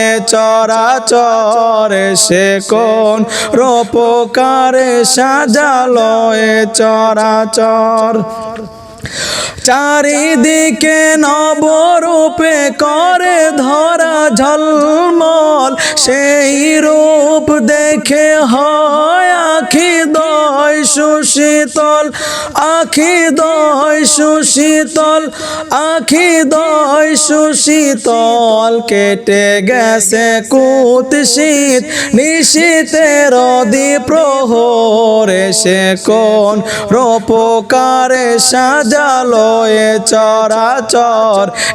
এ চরাচর সে কোন রূপকারে সাজালো এ চরাচর। চারিদিকে নবরূপে করে ধরা ঝলমল, সেই রূপ দেখে হয় আখি দয় সুশীতল, আখি দয় সুশীতল, আখি দয় সুশীতল। কেটে গেছে কুত শীত নিশীতের প্রহরে সে কোন রূপকারে সাজালো এ চরাচর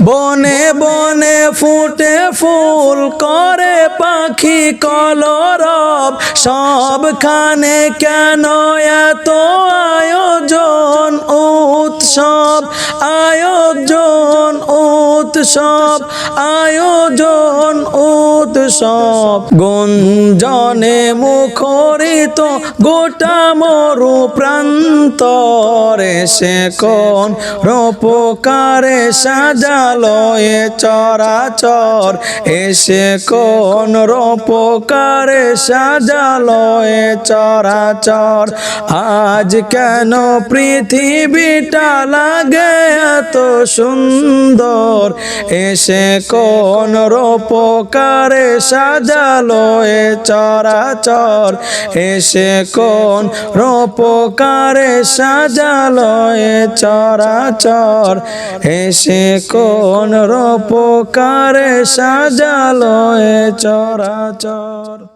বনে বনে ফুটে ফুল করে পাখি কলরব। সবখানে কেন এত আয়োজন উৎসব আয়োজন? উৎসব, আয়োজন, উৎসব। গুঞ্জনে মুখরিত গোটা মরু প্রান্তরে সে কোন রূপকারে সাজালো এ চরাচর। এসে কোন রূপকারে সাজালো এ চরাচর। আজ কেন পৃথিবীটা লাগে এত সুন্দর? এসে কোন রূপকারে সাজালো এ চরাচর। এসে কোন রূপকারে সাজালো এ চরাচর। এসে কোন রূপকারে সাজালো এ চরাচর।